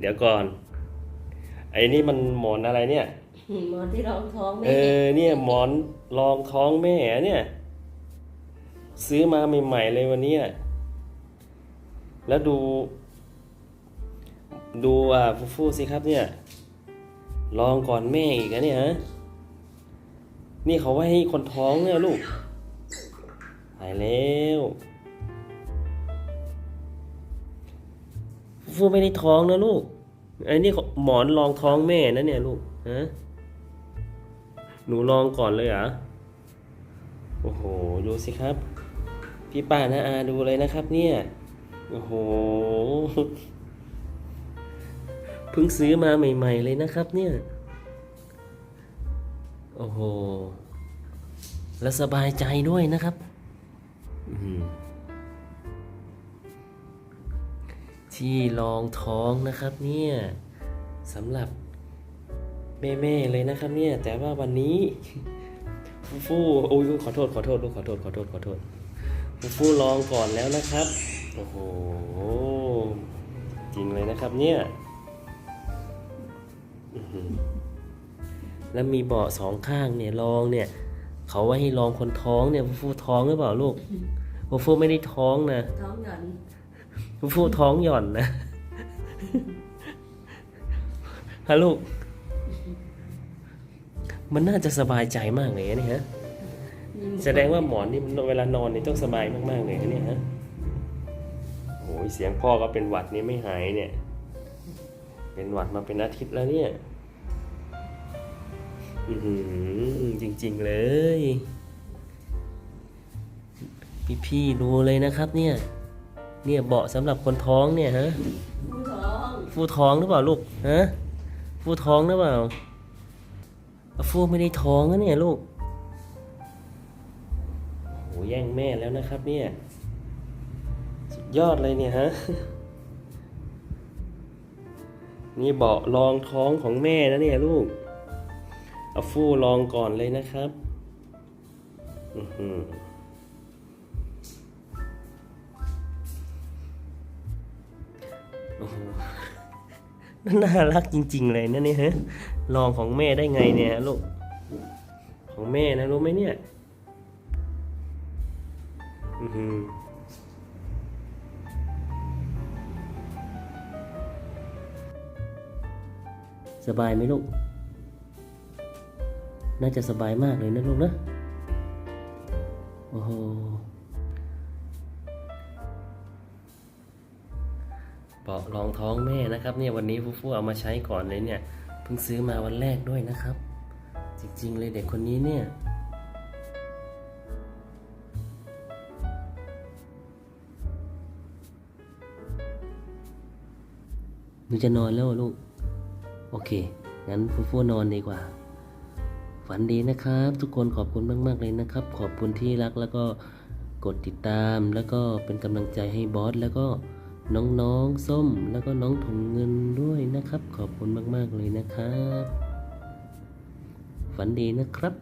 เดี๋ยวก่อน ไอ้นี่มันหมอนอะไรเนี่ย หมอนที่รองท้องเอแม่อเนี่ยหมอนรองท้องแม่เนี่ย ซื้อมาใหม่ๆเลยวันนี้อะแล้วดู ดูอะฟูฟูสิครับเนี่ย ลองก่อนแม่อีกนะเนี่ยฮะนี่เขาไว้ให้คนท้องเนี่ยลูกตายแล้ว ฟูไม่ได้ท้องนะลูกไอ้นี่หมอนรองท้องแม่นะเนี่ยลูกฮะหนูลองก่อนเลยเหรอโอ้โหดูสิครับ พี่ป้านะอาดูเลยนะครับ เนี่ยโอ้โหเพิ่งซื้อมาใหม่ ๆ เลยนะครับ เนี่ยโอ้โหแล้วสบายใจด้วยนะครับ อื้อ ที่รองท้องนะครับเนี่ยสำหรับแม่ๆเลยนะครับเนี่ย แต่ว่าวันนี้ฟูฟูโอ้ยขอโทษขอโทษลูกขอโทษขอโทษขอโทษฟูฟูลองก่อนแล้วนะครับ โอ้โหจริงเลยนะครับเนี่ยแล้วมีเบาะสองข้างเนี่ยลองเนี่ยเขาไว้ให้ลองคนท้องเนี่ยฟูฟูท้องหรือเปล่าลูกฟูฟูไม่ได้ท้องนะท้องหย่อน ฟูฟูท้องหย่อนนะฮะลูก มันน่าจะสบายใจมากเลยนะเนี่ยฮะ แสดงว่าหมอนนี่มันเวลานอนนี่ต้องสบายมากๆเลยนะเนี่ยฮะโอ้ยเสียงพ่อก็เป็นหวัดนี่ไม่หายเนี่ย เป็นหวัดมาเป็นอาทิตย์แล้วเนี่ย อือหือจริง ๆเลย พี่ๆดูเลยนะครับเนี่ย เนี่ยเบาะสำหรับคนท้องเนี่ยฮะฟูท้องฟูท้องหรือเปล่าลูกฮะฟูท้องหรือเปล่าอะฟูไม่ได้ท้องนะเนี่ยลูกโอ้แย่งแม่แล้วนะครับเนี่ยสุดยอดเลยเนี่ยฮะนี่เบาะรองท้องของแม่นะเนี่ยลูกเอาฟูลองก่อนเลยนะครับ อือหือ อ้โหน่ารักจริง ๆ เลยนะเนี่ยฮะลองของแม่ได้ไงเนี่ยลูก ของแม่นะรู้ไหมเนี่ย อือหือสบายไหมลูก น่าจะสบายมากเลยนะลูกนะ โอ้โห เบาะรองท้องแม่นะครับเนี่ยวันนี้ฟูฟูเอามาใช้ก่อนเลยเนี่ยเพิ่งซื้อมาวันแรกด้วยนะครับ จริงๆเลยเด็กคนนี้เนี่ยหนูจะนอนแล้วลูก โอเค งั้นฟูฟูนอนดีกว่า ฝันดีนะครับ ทุกคนขอบคุณมาก ๆ เลยนะครับ ขอบคุณที่รักแล้วก็กดติดตามแล้วก็เป็นกำลังใจให้บอสแล้วก็ น้องๆส้มแล้วก็น้องถุงเงินด้วยนะครับ ขอบคุณมากๆเลยนะครับ ฝันดีนะครับ